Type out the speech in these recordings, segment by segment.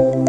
ఆంధ్రప్రదేశ్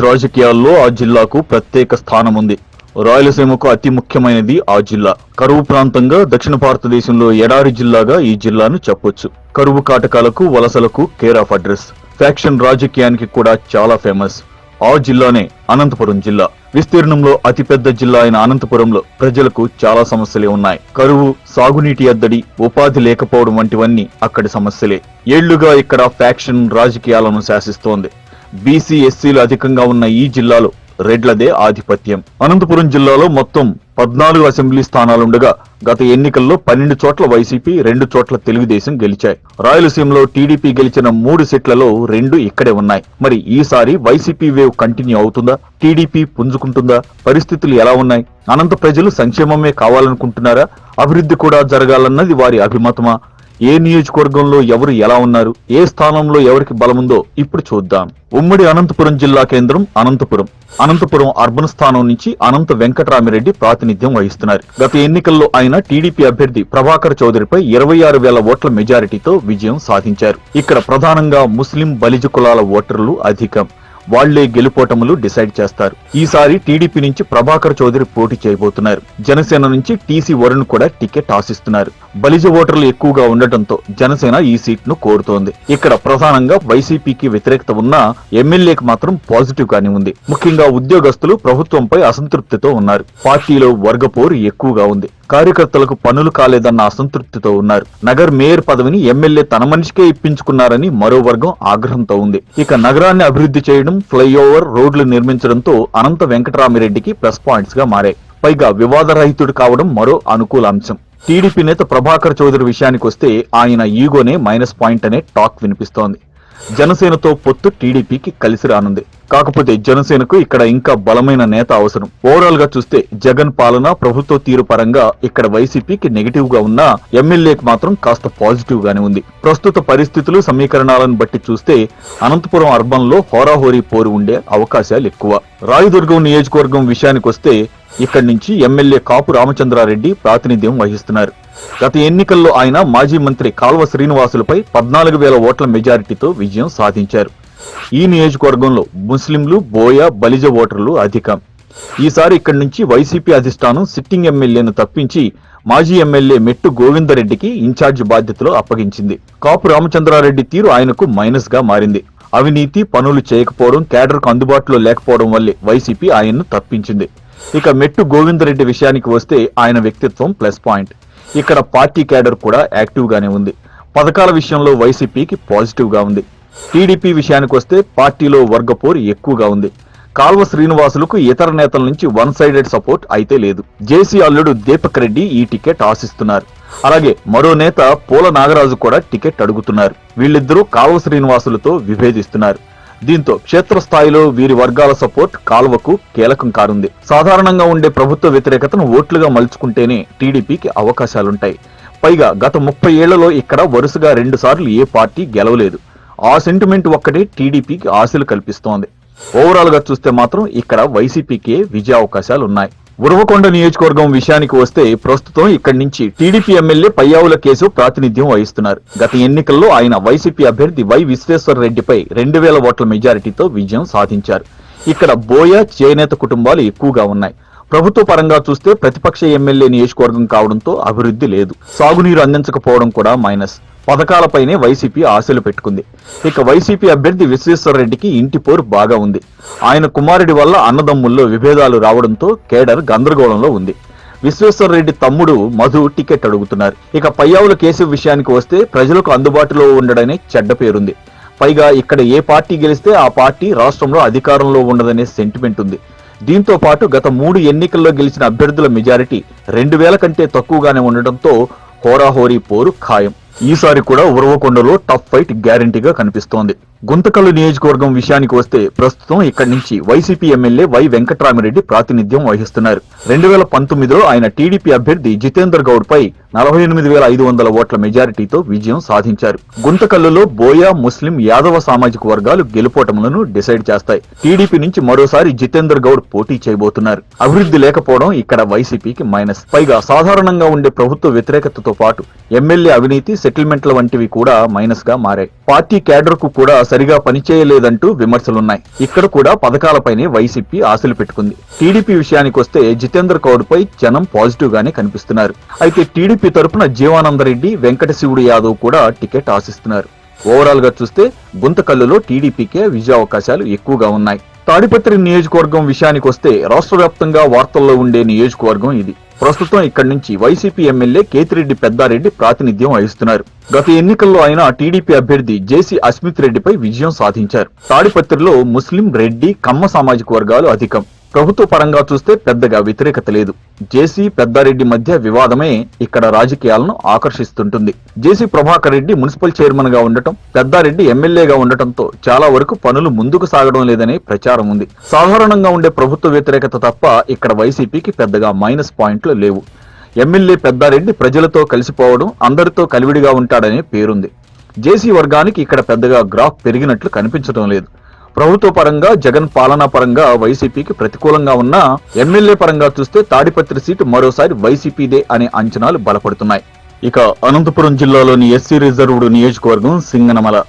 రాజకీయాల్లో ఆ జిల్లాకు ప్రత్యేక స్థానం ఉంది రాయలసీమకు అతి ముఖ్యమైనది ఆ జిల్లా. కరువు ప్రాంతంగా దక్షిణ భారతదేశంలో ఎడారి జిల్లాగా ఈ జిల్లాను చెప్పొచ్చు. కరువు కాటకాలకు వలసలకు కేర్ ఆఫ్ అడ్రస్. ఫ్యాక్షన్ రాజకీయానికి కూడా చాలా ఫేమస్. ఆ జిల్లానే అనంతపురం జిల్లా. విస్తీర్ణంలో అతిపెద్ద జిల్లా అయిన అనంతపురంలో ప్రజలకు చాలా సమస్యలే ఉన్నాయి. కరువు సాగునీటి ఎద్దడి ఉపాధి లేకపోవడం వంటివన్నీ అక్కడి సమస్యలే. ఏళ్ళుగా ఇక్కడ ఫ్యాక్షన్ రాజకీయాలను శాసిస్తోంది. బీసీ ఎస్సీలు అధికంగా ఉన్న ఈ జిల్లాలో రెడ్లదే ఆధిపత్యం. అనంతపురం జిల్లాలో మొత్తం పద్నాలుగు అసెంబ్లీ స్థానాలుండగా గత ఎన్నికల్లో పన్నెండు చోట్ల వైసీపీ రెండు చోట్ల తెలుగుదేశం గెలిచాయి. రాయలసీమలో టీడీపీ గెలిచిన మూడు సీట్లలో రెండు ఇక్కడే ఉన్నాయి. మరి ఈసారి వైసీపీ వేవ్ కంటిన్యూ అవుతుందా? టీడీపీ పుంజుకుంటుందా? పరిస్థితులు ఎలా ఉన్నాయి? అనంత ప్రజలు సంక్షేమమే కావాలనుకుంటున్నారా? అభివృద్ధి కూడా జరగాలన్నది వారి అభిమతమా? ఏ నియోజకవర్గంలో ఎవరు ఎలా ఉన్నారు ఏ స్థానంలో ఎవరికి బలముందో ఇప్పుడు చూద్దాం. ఉమ్మడి అనంతపురం జిల్లా కేంద్రం అనంతపురం. అనంతపురం అర్బన్ స్థానం నుంచి అనంత వెంకటరామిరెడ్డి ప్రాతినిధ్యం వహిస్తున్నారు. గత ఎన్నికల్లో ఆయన టీడీపీ అభ్యర్థి ప్రభాకర్ చౌదరిపై ఇరవై ఆరు వేల ఓట్ల మెజారిటీతో విజయం సాధించారు. ఇక్కడ ప్రధానంగా ముస్లిం బలిజ కులాల ఓటర్లు అధికం. వాళ్ళే గెలుపోటములు డిసైడ్ చేస్తారు. ఈసారి టీడీపీ నుంచి ప్రభాకర్ చౌదరి పోటీ చేయబోతున్నారు. జనసేన నుంచి టీసీ వరుణ్ కూడా టికెట్ ఆశిస్తున్నారు. బలిజ ఓటర్లు ఎక్కువగా ఉండటంతో జనసేన ఈ సీట్ను కోరుతోంది. ఇక్కడ ప్రధానంగా వైసీపీకి వ్యతిరేకత ఉన్నా ఎమ్మెల్యేకి మాత్రం పాజిటివ్ గానే ఉంది. ముఖ్యంగా ఉద్యోగస్తులు ప్రభుత్వంపై అసంతృప్తితో ఉన్నారు. పార్టీలో వర్గపోరు ఎక్కువగా ఉంది. కార్యకర్తలకు పనులు కాలేదన్న అసంతృప్తితో ఉన్నారు. నగర్ మేయర్ పదవిని ఎమ్మెల్యే తన మనిషికే ఇప్పించుకున్నారని మరో వర్గం ఆగ్రహంతో ఉంది. ఇక నగరాన్ని అభివృద్ధి చేయడం ఫ్లైఓవర్ రోడ్లు నిర్మించడంతో అనంత వెంకటరామిరెడ్డికి ప్లస్ పాయింట్స్గా మారాయి. పైగా వివాదరహితుడు కావడం మరో అనుకూల అంశం టీడీపీ నేత ప్రభాకర్ చౌదరి విషయానికి వస్తే ఆయన ఈగోనే మైనస్ పాయింట్ అనే టాక్ వినిపిస్తోంది. జనసేనతో పొత్తు టీడీపీకి కలిసి రానుంది. కాకపోతే జనసేనకు ఇక్కడ ఇంకా బలమైన నేత అవసరం. ఓవరాల్గా చూస్తే జగన్ పాలన ప్రభుత్వ తీరు పరంగా ఇక్కడ వైసీపీకి నెగిటివ్గా ఉన్నా ఎమ్మెల్యేకి మాత్రం కాస్త పాజిటివ్ గానే ఉంది. ప్రస్తుత పరిస్థితులు సమీకరణాలను బట్టి చూస్తే అనంతపురం అర్బన్లో హోరాహోరీ పోరు ఉండే అవకాశాలు ఎక్కువ. రాయదుర్గం నియోజకవర్గం విషయానికొస్తే ఇక్కడి నుంచి ఎమ్మెల్యే కాపు రామచంద్రారెడ్డి ప్రాతినిధ్యం వహిస్తున్నారు. గత ఎన్నికల్లో ఆయన మాజీ మంత్రి కాల్వ శ్రీనివాసులపై పద్నాలుగు వేల ఓట్ల మెజారిటీతో విజయం సాధించారు. ఈ నియోజకవర్గంలో ముస్లింలు బోయ బలిజ ఓటర్లు అధికం. ఈసారి ఇక్కడి నుంచి వైసీపీ అధిష్టానం సిట్టింగ్ ఎమ్మెల్యేను తప్పించి మాజీ ఎమ్మెల్యే మెట్టు గోవిందరెడ్డికి ఇన్ఛార్జ్ బాధ్యతలు అప్పగించింది. కాపు రామచంద్రారెడ్డి తీరు ఆయనకు మైనస్గా మారింది. అవినీతి పనులు చేయకపోవడం కేడర్కు అందుబాటులో లేకపోవడం వల్లే వైసీపీ ఆయన్ను తప్పించింది. ఇక మెట్టు గోవిందరెడ్డి విషయానికి వస్తే ఆయన వ్యక్తిత్వం ప్లస్ పాయింట్. ఇక్కడ పార్టీ క్యాడర్ కూడా యాక్టివ్ గానే ఉంది. పథకాల విషయంలో వైసీపీకి పాజిటివ్గా ఉంది. టీడీపీ విషయానికి వస్తే పార్టీలో వర్గపోరు ఎక్కువగా ఉంది. కాల్వ శ్రీనివాసులకు ఇతర నేతల నుంచి వన్ సైడెడ్ సపోర్ట్ అయితే లేదు. జేసీ అల్లుడు దీపక్ రెడ్డి ఈ టికెట్ ఆశిస్తున్నారు. అలాగే మరో నేత పూల నాగరాజు కూడా టికెట్ అడుగుతున్నారు. వీళ్ళిద్దరూ కాల్వ శ్రీనివాసులతో విభేదిస్తున్నారు. దీంతో క్షేత్రస్థాయిలో వీరి వర్గాల సపోర్ట్ కాల్వకు కీలకం కానుంది. సాధారణంగా ఉండే ప్రభుత్వ వ్యతిరేకతను ఓట్లుగా మలుచుకుంటేనే టీడీపీకి అవకాశాలుంటాయి. పైగా గత ముప్పై ఏళ్ళలో ఇక్కడ వరుసగా రెండుసార్లు ఏ పార్టీ గెలవలేదు. ఆ సెంటిమెంట్ ఒక్కటే టీడీపీకి ఆశలు కల్పిస్తోంది. ఓవరాల్గా చూస్తే మాత్రం ఇక్కడ వైసీపీకే విజయ అవకాశాలు ఉన్నాయి ఉరవకొండ నియోజకవర్గం విషయానికి వస్తే ప్రస్తుతం ఇక్కడి నుంచి టీడీపీ ఎమ్మెల్యే పయ్యావుల కేసు ప్రాతినిధ్యం వహిస్తున్నారు. గత ఎన్నికల్లో ఆయన వైసీపీ అభ్యర్థి వై విశ్వేశ్వర రెడ్డిపై రెండు వేల ఓట్ల మెజారిటీతో విజయం సాధించారు. ఇక్కడ బోయ చేనేత కుటుంబాలు ఎక్కువగా ఉన్నాయి. ప్రభుత్వ పరంగా చూస్తే ప్రతిపక్ష ఎమ్మెల్యే నియోజకవర్గం కావడంతో అభివృద్ధి లేదు. సాగునీరు అందించకపోవడం కూడా మైనస్. పథకాలపైనే వైసీపీ ఆశలు పెట్టుకుంది. ఇక వైసీపీ అభ్యర్థి విశ్వేశ్వరరెడ్డికి ఇంటి పోరు బాగా ఉంది. ఆయన కుమారుడి వల్ల అన్నదమ్ముల్లో విభేదాలు రావడంతో కేడర్ గందరగోళంలో ఉంది. విశ్వేశ్వరరెడ్డి తమ్ముడు మధు టికెట్ అడుగుతున్నారు. ఇక పయ్యావుల కేసు విషయానికి వస్తే ప్రజలకు అందుబాటులో ఉండడనే చెడ్డ పేరుంది. పైగా ఇక్కడ ఏ పార్టీ గెలిస్తే ఆ పార్టీ రాష్ట్రంలో అధికారంలో ఉండదనే సెంటిమెంట్ ఉంది. దీంతో పాటు గత మూడు ఎన్నికల్లో గెలిచిన అభ్యర్థుల మెజారిటీ రెండు వేల కంటే తక్కువగానే ఉండటంతో హోరాహోరీ పోరు ఖాయం. ఈసారి కూడా ఉరవకొండలో టఫ్ ఫైట్ గ్యారంటీగా కనిపిస్తోంది. గుంతకల్లు నియోజకవర్గం విషయానికి వస్తే ప్రస్తుతం ఇక్కడి నుంచి వైసీపీ ఎమ్మెల్యే వై వెంకట్రామిరెడ్డి ప్రాతినిధ్యం వహిస్తున్నారు. రెండు వేల పంతొమ్మిదిలో ఆయన టీడీపీ అభ్యర్థి జితేందర్ గౌడ్ పై నలభై ఎనిమిది వేల ఐదు వందల ఓట్ల మెజారిటీతో విజయం సాధించారు. గుంతకల్లులో బోయా ముస్లిం యాదవ సామాజిక వర్గాలు గెలుపోటములను డిసైడ్ చేస్తాయి. టీడీపీ నుంచి మరోసారి జితేందర్ గౌడ్ పోటీ చేయబోతున్నారు. అభివృద్ధి లేకపోవడం ఇక్కడ వైసీపీకి మైనస్. పైగా సాధారణంగా ఉండే ప్రభుత్వ వ్యతిరేకతతో పాటు ఎమ్మెల్యే అవినీతి సెటిల్మెంట్ల వంటివి కూడా మైనస్గా మారాయి. పార్టీ క్యాడర్కు కూడా సరిగా పనిచేయలేదంటూ విమర్శలున్నాయి. ఇక్కడ కూడా పథకాలపైనే వైసీపీ ఆశలు పెట్టుకుంది. టీడీపీ విషయానికి వస్తే జితేంద్ర కౌడ్పై జనం పాజిటివ్ గానే కనిపిస్తున్నారు. అయితే టీడీపీ తరపున జీవానందరెడ్డి వెంకట శివుడు యాదవ్ కూడా టికెట్ ఆశిస్తున్నారు. ఓవరాల్గా చూస్తే గుంతకల్లులో టీడీపీకే విజయావకాశాలు ఎక్కువగా ఉన్నాయి. తాడిపత్రి నియోజకవర్గం విషయానికొస్తే రాష్ట్ర వ్యాప్తంగా వార్తల్లో ఉండే నియోజకవర్గం ఇది. ప్రస్తుతం ఇక్కడి నుంచి వైసీపీ ఎమ్మెల్యే కేతిరెడ్డి పెద్దారెడ్డి ప్రాతినిధ్యం వహిస్తున్నారు. గత ఎన్నికల్లో ఆయన టీడీపీ అభ్యర్థి జేసీ అస్మిత్ రెడ్డిపై విజయం సాధించారు. తాడిపత్రిలో ముస్లిం రెడ్డి కమ్మ సామాజిక వర్గాలు అధికం. ప్రభుత్వ పరంగా చూస్తే పెద్దగా వ్యతిరేకత లేదు. జేసీ పెద్దారెడ్డి మధ్య వివాదమే ఇక్కడ రాజకీయాలను ఆకర్షిస్తుంటుంది. జేసీ ప్రభాకర్ రెడ్డి మున్సిపల్ చైర్మన్గా ఉండటం పెద్దారెడ్డి ఎమ్మెల్యేగా ఉండటంతో చాలా వరకు పనులు ముందుకు సాగడం లేదనే ప్రచారం ఉంది. సాధారణంగా ఉండే ప్రభుత్వ వ్యతిరేకత తప్ప ఇక్కడ వైసీపీకి పెద్దగా మైనస్ పాయింట్లు లేవు. ఎమ్మెల్యే పెద్దారెడ్డి ప్రజలతో కలిసిపోవడం అందరితో కలివిడిగా ఉంటాడనే పేరుంది. జేసీ వర్గానికి ఇక్కడ పెద్దగా గ్రాఫ్ పెరిగినట్లు కనిపించడం లేదు. ప్రభుత్వ పరంగా జగన్ పాలనా పరంగా వైసీపీకి ప్రతికూలంగా ఉన్నా ఎమ్మెల్యే పరంగా చూస్తే తాడిపత్రి సీటు మరోసారి వైసీపీదే అనే అంచనాలు బలపడుతున్నాయి. ఇక అనంతపురం జిల్లాలోని ఎస్సీ రిజర్వ్డ్ నియోజకవర్గం సింగనమల.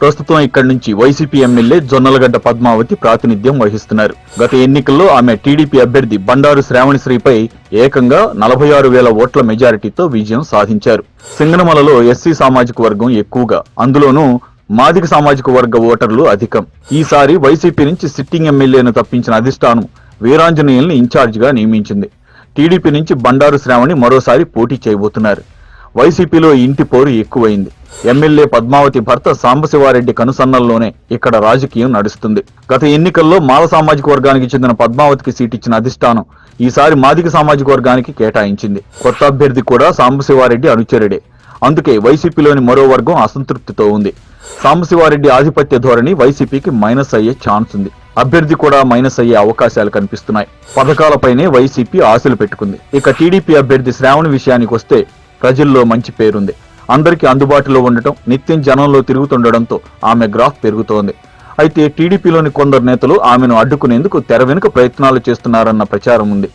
ప్రస్తుతం ఇక్కడి నుంచి వైసీపీ ఎమ్మెల్యే జొన్నలగడ్డ పద్మావతి ప్రాతినిధ్యం వహిస్తున్నారు. గత ఎన్నికల్లో ఆమె టీడీపీ అభ్యర్థి బండారు శ్రావణిశ్రీపై ఏకంగా నలభై ఆరు వేల ఓట్ల మెజారిటీతో విజయం సాధించారు. సింగనమలలో ఎస్సీ సామాజిక వర్గం ఎక్కువగా. అందులోనూ మాదిక సామాజిక వర్గ ఓటర్లు అధికం. ఈసారి వైసీపీ నుంచి సిట్టింగ్ ఎమ్మెల్యేను తప్పించిన అధిష్టానం వీరాంజనేయుల్ని ఇన్ఛార్జిగా నియమించింది. టీడీపీ నుంచి బండారు శ్రావణి మరోసారి పోటీ చేయబోతున్నారు. వైసీపీలో ఇంటి పోరు ఎక్కువైంది. ఎమ్మెల్యే పద్మావతి భర్త సాంబశివారెడ్డి కనుసన్నల్లోనే ఇక్కడ రాజకీయం నడుస్తుంది. గత ఎన్నికల్లో మాల సామాజిక వర్గానికి చెందిన పద్మావతికి సీట్ ఇచ్చిన అధిష్టానం ఈసారి మాదిక సామాజిక వర్గానికి కేటాయించింది. కొత్త అభ్యర్థి కూడా సాంబశివారెడ్డి అనుచరుడే. అందుకే వైసీపీలోని మరో వర్గం అసంతృప్తితో ఉంది. సాంబశివారెడ్డి ఆధిపత్య ధోరణి వైసీపీకి మైనస్ అయ్యే ఛాన్స్ ఉంది. అభ్యర్థి కూడా మైనస్ అయ్యే అవకాశాలు కనిపిస్తున్నాయి. పథకాలపైనే వైసీపీ ఆశలు పెట్టుకుంది. ఇక టీడీపీ అభ్యర్థి శ్రావణి విషయానికి వస్తే ప్రజల్లో మంచి పేరుంది. అందరికీ అందుబాటులో ఉండటం నిత్యం జనంలో తిరుగుతుండటంతో ఆమె గ్రాఫ్ పెరుగుతోంది. అయితే టీడీపీలోని కొందరు నేతలు ఆమెను అడ్డుకునేందుకు తెర వెనుక ప్రయత్నాలు చేస్తున్నారన్న ప్రచారం ఉంది.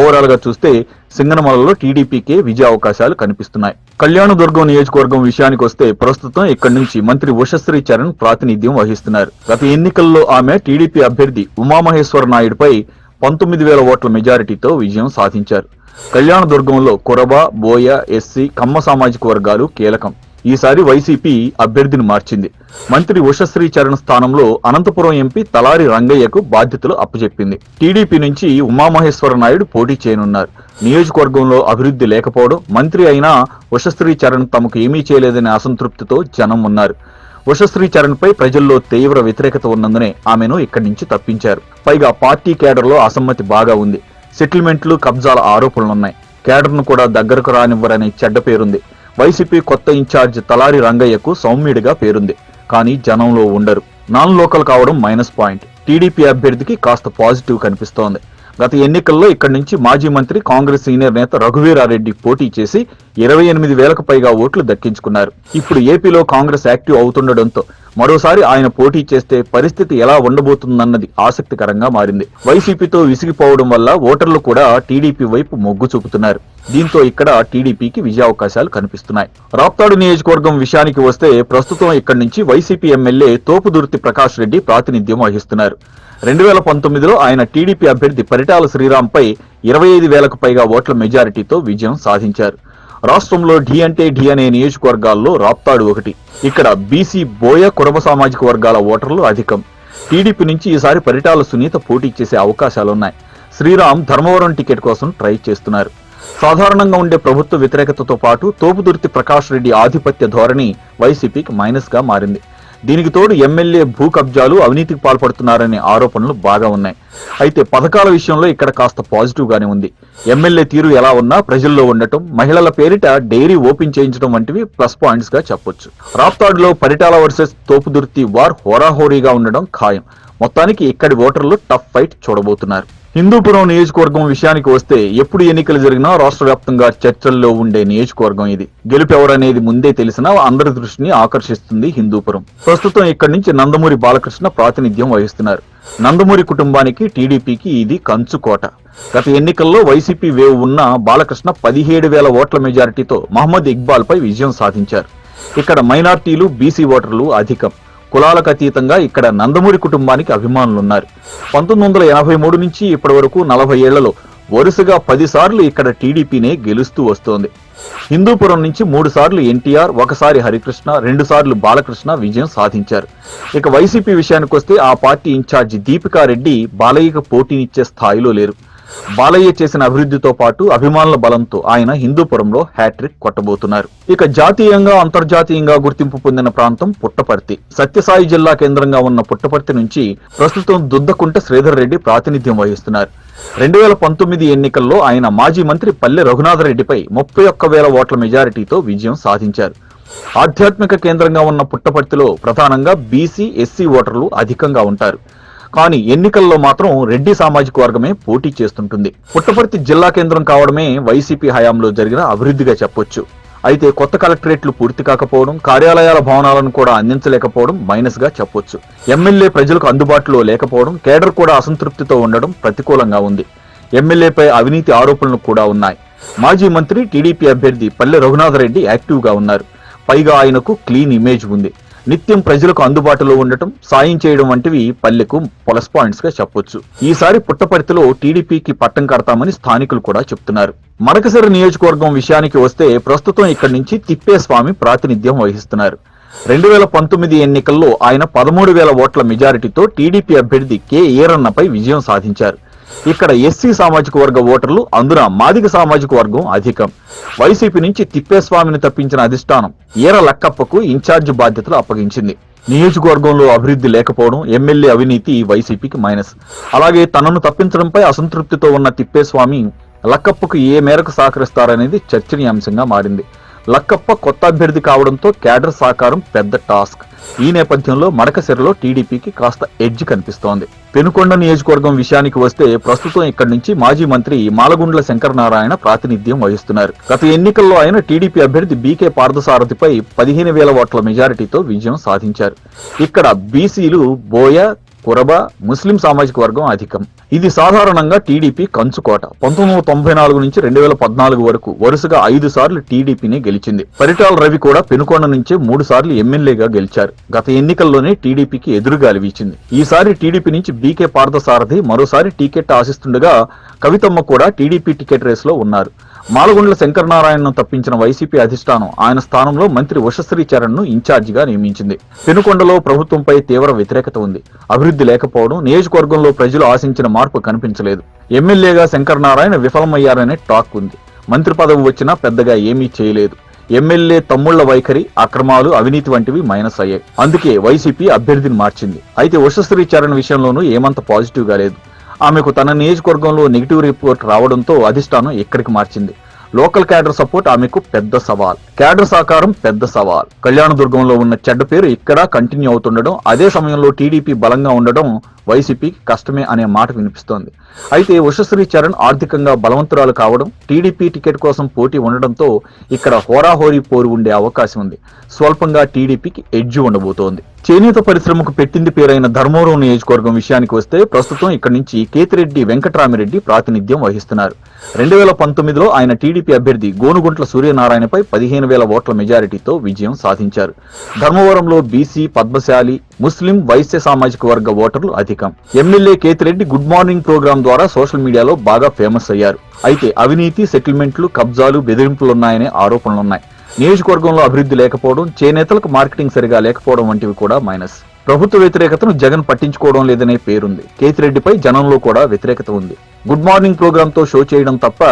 ఓవరాల్గా చూస్తే సింగనమలలో టీడీపీకే విజయ అవకాశాలు కనిపిస్తున్నాయి. కళ్యాణదుర్గం నియోజకవర్గం విషయానికి వస్తే ప్రస్తుతం ఇక్కడి నుంచి మంత్రి ఉషశ్రీ చరణ్ ప్రాతినిధ్యం వహిస్తున్నారు. గత ఎన్నికల్లో ఆమె టీడీపీ అభ్యర్థి ఉమామహేశ్వర నాయుడుపై పంతొమ్మిది వేల ఓట్ల మెజారిటీతో విజయం సాధించారు. కళ్యాణదుర్గంలో కురబ బోయ ఎస్సీ కమ్మ సామాజిక వర్గాలు కీలకం. ఈసారి వైసీపీ అభ్యర్థిని మార్చింది. మంత్రి ఉషశ్రీ చరణ్ స్థానంలో అనంతపురం ఎంపీ తలారి రంగయ్యకు బాధ్యతలు అప్పచెప్పింది. టీడీపీ నుంచి ఉమామహేశ్వర నాయుడు పోటీ చేయనున్నారు. నియోజకవర్గంలో అభివృద్ధి లేకపోవడం మంత్రి అయినా ఉషశ్రీ చరణ్ తమకు ఏమీ చేయలేదనే అసంతృప్తితో జనం ఉన్నారు. ఉషశ్రీ చరణ్పై ప్రజల్లో తీవ్ర వ్యతిరేకత ఉన్నందునే ఆమెను ఇక్కడి నుంచి తప్పించారు. పైగా పార్టీ కేడర్లో అసమ్మతి బాగా ఉంది. సెటిల్మెంట్లు కబ్జాల ఆరోపణలున్నాయి. కేడర్ను కూడా దగ్గరకు రానివ్వరనే చెడ్డ పేరుంది. వైసీపీ కొత్త ఇన్ఛార్జ్ తలారి రంగయ్యకు సౌమ్యుడిగా పేరుంది. కానీ జనంలో ఉండరు. నాన్ లోకల్ కావడం మైనస్ పాయింట్. టీడీపీ అభ్యర్థికి కాస్త పాజిటివ్ కనిపిస్తోంది. గత ఎన్నికల్లో ఇక్కడి నుంచి మాజీ మంత్రి కాంగ్రెస్ సీనియర్ నేత రఘువీరారెడ్డి పోటీ చేసి ఇరవై ఎనిమిది వేలకు పైగా ఓట్లు దక్కించుకున్నారు. ఇప్పుడు ఏపీలో కాంగ్రెస్ యాక్టివ్ అవుతుండడంతో మరోసారి ఆయన పోటీ చేస్తే పరిస్థితి ఎలా ఉండబోతుందన్నది ఆసక్తికరంగా మారింది. వైసీపీతో విసిగిపోవడం వల్ల ఓటర్లు కూడా టీడీపీ వైపు మొగ్గు చూపుతున్నారు. దీంతో ఇక్కడ టీడీపీకి విజయావకాశాలు కనిపిస్తున్నాయి. రాప్తాడు నియోజకవర్గం విషయానికి వస్తే ప్రస్తుతం ఇక్కడి నుంచి వైసీపీ ఎమ్మెల్యే తోపుదుర్తి ప్రకాష్ రెడ్డి ప్రాతినిధ్యం వహిస్తున్నారు. రెండు వేల పంతొమ్మిదిలో ఆయన టీడీపీ అభ్యర్థి పరిటాల శ్రీరాంపై ఇరవై ఐదు వేలకు పైగా ఓట్ల మెజారిటీతో విజయం సాధించారు. రాష్ట్రంలో ఢీ అంటే ఢీ అనే నియోజకవర్గాల్లో రాప్తాడు ఒకటి. ఇక్కడ బీసీ బోయ కురబ సామాజిక వర్గాల ఓటర్లు అధికం. టీడీపీ నుంచి ఈసారి పరిటాల సునీత పోటీ చేసే అవకాశాలున్నాయి. శ్రీరామ్ ధర్మవరం టికెట్ కోసం ట్రై చేస్తున్నారు. సాధారణంగా ఉండే ప్రభుత్వ వ్యతిరేకతతో పాటు తోపుదుర్తి ప్రకాష్ రెడ్డి ఆధిపత్య ధోరణి వైసీపీకి మైనస్గా మారింది. దీనికి తోడు ఎమ్మెల్యే భూ కబ్జాలు అవినీతికి పాల్పడుతున్నారనే ఆరోపణలు బాగా ఉన్నాయి. అయితే పథకాల విషయంలో ఇక్కడ కాస్త పాజిటివ్ గానే ఉంది. ఎమ్మెల్యే తీరు ఎలా ఉన్నా ప్రజల్లో ఉండటం మహిళల పేరిట డైరీ ఓపెన్ చేయించడం వంటివి ప్లస్ పాయింట్స్గా చెప్పొచ్చు. రాప్తాడులో పరిటాల వర్సెస్ తోపుదుర్తి వార్ హోరాహోరీగా ఉండడం ఖాయం. మొత్తానికి ఇక్కడి ఓటర్లు టఫ్ ఫైట్ చూడబోతున్నారు. హిందూపురం నియోజకవర్గం విషయానికి వస్తే ఎప్పుడు ఎన్నికలు జరిగినా రాష్ట్ర వ్యాప్తంగా చర్చల్లో ఉండే నియోజకవర్గం ఇది. గెలుపెవరనేది ముందే తెలిసినా అందరి దృష్టిని ఆకర్షిస్తుంది హిందూపురం. ప్రస్తుతం ఇక్కడి నుంచి నందమూరి బాలకృష్ణ ప్రాతినిధ్యం వహిస్తున్నారు. నందమూరి కుటుంబానికి టీడీపీకి ఇది కంచుకోట గత ఎన్నికల్లో వైసీపీ వేవ్ ఉన్న బాలకృష్ణ పదిహేడు వేల ఓట్ల మెజారిటీతో మహమ్మద్ ఇక్బాల్ పై విజయం సాధించారు. ఇక్కడ మైనార్టీలు బీసీ ఓటర్లు అధికం. కులాలకు అతీతంగా ఇక్కడ నందమూరి కుటుంబానికి అభిమానులున్నారు. పంతొమ్మిది వందల ఎనభై మూడు నుంచి ఇప్పటి వరకు నలభై ఏళ్ళలో వరుసగా పదిసార్లు ఇక్కడ టీడీపీనే గెలుస్తూ వస్తోంది. హిందూపురం నుంచి మూడు సార్లు ఎన్టీఆర్ ఒకసారి హరికృష్ణ రెండుసార్లు బాలకృష్ణ విజయం సాధించారు. ఇక వైసీపీ విషయానికి వస్తే ఆ పార్టీ ఇన్ఛార్జి దీపికారెడ్డి బాలయ్యకు పోటీనిచ్చే స్థాయిలో లేరు. బాలయ్య చేసిన అభివృద్ధితో పాటు అభిమానుల బలంతో ఆయన హిందూపురంలో హ్యాట్రిక్ కొట్టబోతున్నారు. ఇక జాతీయంగా అంతర్జాతీయంగా గుర్తింపు పొందిన ప్రాంతం పుట్టపర్తి. సత్యసాయి జిల్లా కేంద్రంగా ఉన్న పుట్టపర్తి నుంచి ప్రస్తుతం దుద్దకుంట శ్రీధర్ రెడ్డి ప్రాతినిధ్యం వహిస్తున్నారు. రెండు వేల పంతొమ్మిది ఎన్నికల్లో ఆయన మాజీ మంత్రి పల్లె రఘునాథరెడ్డిపై ముప్పై ఒక్క వేల ఓట్ల మెజారిటీతో విజయం సాధించారు. ఆధ్యాత్మిక కేంద్రంగా ఉన్న పుట్టపర్తిలో ప్రధానంగా బీసీ ఎస్సీ ఓటర్లు అధికంగా ఉంటారు. కానీ ఎన్నికల్లో మాత్రం రెడ్డి సామాజిక వర్గమే పోటీ చేస్తుంటుంది. పుట్టపర్తి జిల్లా కేంద్రం కావడమే వైసీపీ హయాంలో జరిగిన అభివృద్ధిగా చెప్పొచ్చు. అయితే కొత్త కలెక్టరేట్లు పూర్తి కాకపోవడం కార్యాలయాల భవనాలను కూడా అందించలేకపోవడం మైనస్గా చెప్పొచ్చు. ఎమ్మెల్యే ప్రజలకు అందుబాటులో లేకపోవడం కేడర్ కూడా అసంతృప్తితో ఉండడం ప్రతికూలంగా ఉంది. ఎమ్మెల్యేపై అవినీతి ఆరోపణలు కూడా ఉన్నాయి. మాజీ మంత్రి టీడీపీ అభ్యర్థి పల్లె రఘునాథరెడ్డి యాక్టివ్గా ఉన్నారు. పైగా ఆయనకు క్లీన్ ఇమేజ్ ఉంది. నిత్యం ప్రజలకు అందుబాటులో ఉండటం సాయం చేయడం వంటివి పల్లెకు ప్లస్ పాయింట్స్గా చెప్పొచ్చు. ఈసారి పుట్టపర్తిలో టీడీపీకి పట్టం కడతామని స్థానికులు కూడా చెప్తున్నారు. మడకసిర నియోజకవర్గం విషయానికి వస్తే ప్రస్తుతం ఇక్కడి నుంచి తిప్పేస్వామి ప్రాతినిధ్యం వహిస్తున్నారు. రెండు వేల పంతొమ్మిది ఎన్నికల్లో ఆయన పదమూడు వేల ఓట్ల మెజారిటీతో టీడీపీ అభ్యర్థి కె. ఈరన్నపై విజయం సాధించారు. ఇక్కడ ఎస్సీ సామాజిక వర్గ ఓటర్లు అందున మాదిక సామాజిక వర్గం అధికం. వైసీపీ నుంచి తిప్పేస్వామిని తప్పించిన అధిష్టానం ఈర లక్కప్పకు ఇన్ఛార్జ్ బాధ్యతలు అప్పగించింది. నియోజకవర్గంలో అభివృద్ధి లేకపోవడం ఎమ్మెల్యే అవినీతి వైసీపీకి మైనస్. అలాగే తనను తప్పించడంపై అసంతృప్తితో ఉన్న తిప్పేస్వామి లక్కప్పకు ఏ మేరకు సహకరిస్తారనేది చర్చనీయాంశంగా మారింది. లక్కప్ప కొత్త అభ్యర్థి కావడంతో క్యాడర్ సహకారం పెద్ద టాస్క్. ఈ నేపథ్యంలో మడకశిరలో టీడీపీకి కాస్త ఎడ్జ్ కనిపిస్తోంది. పెనుకొండ నియోజకవర్గం విషయానికి వస్తే ప్రస్తుతం ఇక్కడి నుంచి మాజీ మంత్రి మాలగుండ్ల శంకరనారాయణ ప్రాతినిధ్యం వహిస్తున్నారు. గత ఎన్నికల్లో ఆయన టీడీపీ అభ్యర్థి బీకే పార్థసారథిపై పదిహేను వేల ఓట్ల మెజారిటీతో విజయం సాధించారు. ఇక్కడ బీసీలు బోయ కురబ ముస్లిం సామాజిక వర్గం అధికం. ఇది సాధారణంగా టీడీపీ కంచుకోట పంతొమ్మిది వందల తొంభై నాలుగు నుంచి రెండు వేల పద్నాలుగు వరకు వరుసగా ఐదు సార్లు టీడీపీని గెలిచింది. పరిటాల రవి కూడా పెనుకొండ నుంచే మూడు సార్లు ఎమ్మెల్యేగా గెలిచారు. గత ఎన్నికల్లోనే టీడీపీకి ఎదురుగాలి వీచింది ఈసారి టీడీపీ నుంచి బీకే పార్థసారథి మరోసారి టికెట్ ఆశిస్తుండగా కవితమ్మ కూడా టీడీపీ టికెట్ రేసులో ఉన్నారు. మాలగుండ్ల శంకరనారాయణను తప్పించిన వైసీపీ అధిష్టానం ఆయన స్థానంలో మంత్రి ఉషశ్రీ చరణ్ను ఇన్ఛార్జిగా నియమించింది. పెనుకొండలో ప్రభుత్వంపై తీవ్ర వ్యతిరేకత ఉంది. అభివృద్ధి లేకపోవడం నియోజకవర్గంలో ప్రజలు ఆశించిన మార్పు కనిపించలేదు. ఎమ్మెల్యేగా శంకరనారాయణ విఫలమయ్యారనే టాక్ ఉంది. మంత్రి పదవి వచ్చినా పెద్దగా ఏమీ చేయలేదు. ఎమ్మెల్యే తమ్ముళ్ళ వైఖరి అక్రమాలు అవినీతి వంటివి మైనస్ అయ్యాయి. అందుకే వైసీపీ అభ్యర్థిని మార్చింది. అయితే ఉషశ్రీ చరణ్ విషయంలోనూ ఏమంత పాజిటివ్గా లేదు. ఆమెకు తన నియోజకవర్గంలో నెగిటివ్ రిపోర్ట్ రావడంతో అధిష్టానం ఇక్కడికి మార్చింది? లోకల్ క్యాడర్ సపోర్ట్ ఆమెకు పెద్ద సవాల్. క్యాడర్ సహకారం పెద్ద సవాల్. కళ్యాణదుర్గంలో ఉన్న చెడ్డ పేరు ఇక్కడ కంటిన్యూ అవుతుండడం అదే సమయంలో టీడీపీ బలంగా ఉండడం వైసీపీకి కష్టమే అనే మాట వినిపిస్తోంది. అయితే ఉషశ్రీ చరణ్ ఆర్థికంగా బలవంతురాలు కావడం టీడీపీ టికెట్ కోసం పోటీ ఉండడంతో ఇక్కడ హోరాహోరీ పోరు ఉండే అవకాశం ఉంది. స్వల్పంగా టీడీపీకి ఎడ్జ్ ఉండబోతోంది. చేనేత పరిశ్రమకు పెట్టింది పేరైన ధర్మవరం నియోజకవర్గం విషయానికి వస్తే ప్రస్తుతం ఇక్కడి నుంచి కేతిరెడ్డి వెంకటరామిరెడ్డి ప్రాతినిధ్యం వహిస్తున్నారు. రెండు వేల పంతొమ్మిదిలో ఆయన టీడీపీ అభ్యర్థి గోనుగుంట్ల సూర్యనారాయణపై పదిహేను వేల ఓట్ల మెజారిటీతో విజయం సాధించారు. ధర్మవరంలో బీసీ పద్మశాలి ముస్లిం వైశ్య సామాజిక వర్గ ఓటర్లు అధికం. MLA Kethireddy good morning programme ద్వారా సోషల్ మీడియాలో బాగా ఫేమస్ అయ్యారు. అయితే అవినీతి సెటిల్మెంట్లు కబ్జాలు బెదిరింపులున్నాయనే ఆరోపణలున్నాయి. నియోజకవర్గంలో అభివృద్ధి లేకపోవడం చేనేతలకు మార్కెటింగ్ సరిగా లేకపోవడం వంటివి కూడా మైనస్. ప్రభుత్వ వ్యతిరేకతను జగన్ పట్టించుకోవడం లేదనే పేరుంది. కేతిరెడ్డిపై జనంలో కూడా వ్యతిరేకత ఉంది. గుడ్ మార్నింగ్ ప్రోగ్రామ్తో షో చేయడం తప్ప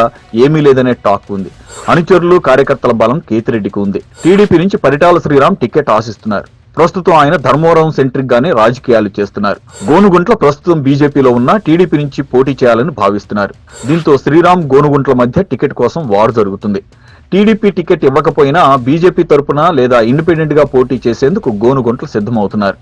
ఏమీ లేదనే టాక్ ఉంది. అనుచరులు కార్యకర్తల బలం కేతిరెడ్డికి ఉంది. టీడీపీ నుంచి పరిటాల శ్రీరామ్ టికెట్ ఆశిస్తున్నారు. ప్రస్తుతం ఆయన ధర్మవరం సెంట్రిక్ గానే రాజకీయాలు చేస్తున్నారు. గోనుగుంట్ల ప్రస్తుతం బీజేపీలో ఉన్న టీడీపీ నుంచి పోటీ చేయాలని భావిస్తున్నారు. దీంతో శ్రీరామ్ గోనుగుంట్ల మధ్య టికెట్ కోసం వారు జరుగుతుంది. టీడీపీ టికెట్ ఇవ్వకపోయినా బీజేపీ తరపున లేదా ఇండిపెండెంట్గా పోటీ చేసేందుకు గోనుగుంట్లు సిద్ధమవుతున్నారు.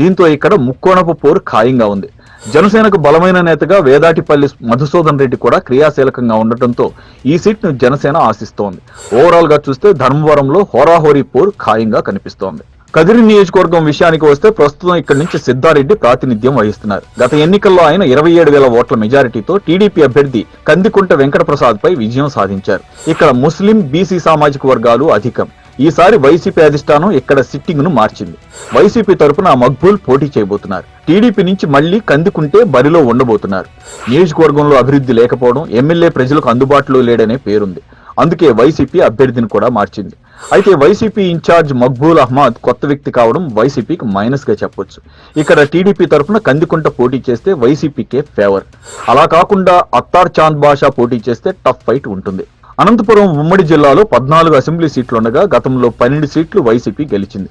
దీంతో ఇక్కడ ముక్కోణపు పోరు ఖాయంగా ఉంది. జనసేనకు బలమైన నేతగా వేదాటిపల్లి మధుసూదన్ రెడ్డి కూడా క్రియాశీలకంగా ఉండటంతో ఈ సీట్ను జనసేన ఆశిస్తోంది. ఓవరాల్గా చూస్తే ధర్మవరంలో హోరాహోరీ పోరు ఖాయంగా కనిపిస్తోంది. కదిరి నియోజకవర్గం విషయానికి వస్తే ప్రస్తుతం ఇక్కడి నుంచి సిద్ధారెడ్డి ప్రాతినిధ్యం వహిస్తున్నారు. గత ఎన్నికల్లో ఆయన ఇరవై ఏడు వేల ఓట్ల మెజారిటీతో టీడీపీ అభ్యర్థి కందికుంట వెంకటప్రసాద్ పై విజయం సాధించారు. ఇక్కడ ముస్లిం బీసీ సామాజిక వర్గాలు అధికం. ఈసారి వైసీపీ అధిష్టానం ఇక్కడ సిట్టింగ్ను మార్చింది. వైసీపీ తరపున మక్బూల్ పోటీ చేయబోతున్నారు. టీడీపీ నుంచి మళ్ళీ కందుకుంటే బరిలో ఉండబోతున్నారు. నియోజకవర్గంలో అభివృద్ధి లేకపోవడం ఎమ్మెల్యే ప్రజలకు అందుబాటులో లేడనే పేరుంది. అందుకే వైసీపీ అభ్యర్థిని కూడా మార్చింది. అయితే వైసీపీ ఇన్ఛార్జ్ మక్బూల్ అహ్మద్ కొత్త వ్యక్తి కావడం వైసీపీకి మైనస్గా చెప్పొచ్చు. ఇక్కడ టీడీపీ తరఫున కందికుంట పోటీ చేస్తే వైసీపీకే ఫేవర్. అలా కాకుండా అత్తార్ చాంద్ బాషా పోటీ చేస్తే టఫ్ ఫైట్ ఉంటుంది. అనంతపురం ఉమ్మడి జిల్లాలో పద్నాలుగు అసెంబ్లీ సీట్లుండగా గతంలో పన్నెండు సీట్లు వైసీపీ గెలిచింది.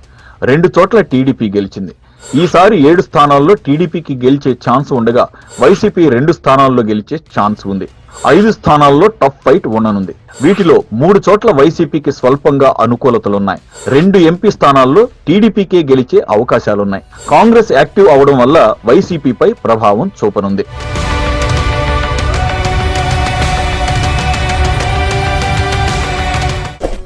రెండు చోట్ల టీడీపీ గెలిచింది. ఈసారి ఏడు స్థానాల్లో టీడీపీకి గెలిచే ఛాన్స్ ఉండగా వైసీపీ రెండు స్థానాల్లో గెలిచే ఛాన్స్ ఉంది. ఐదు స్థానాల్లో టఫ్ ఫైట్ ఉండనుంది. వీటిలో మూడు చోట్ల వైసీపీకి స్వల్పంగా అనుకూలతలున్నాయి. రెండు ఎంపీ స్థానాల్లో టీడీపీకే గెలిచే అవకాశాలున్నాయి. కాంగ్రెస్ యాక్టివ్ అవడం వల్ల వైసీపీపై ప్రభావం చూపనుంది.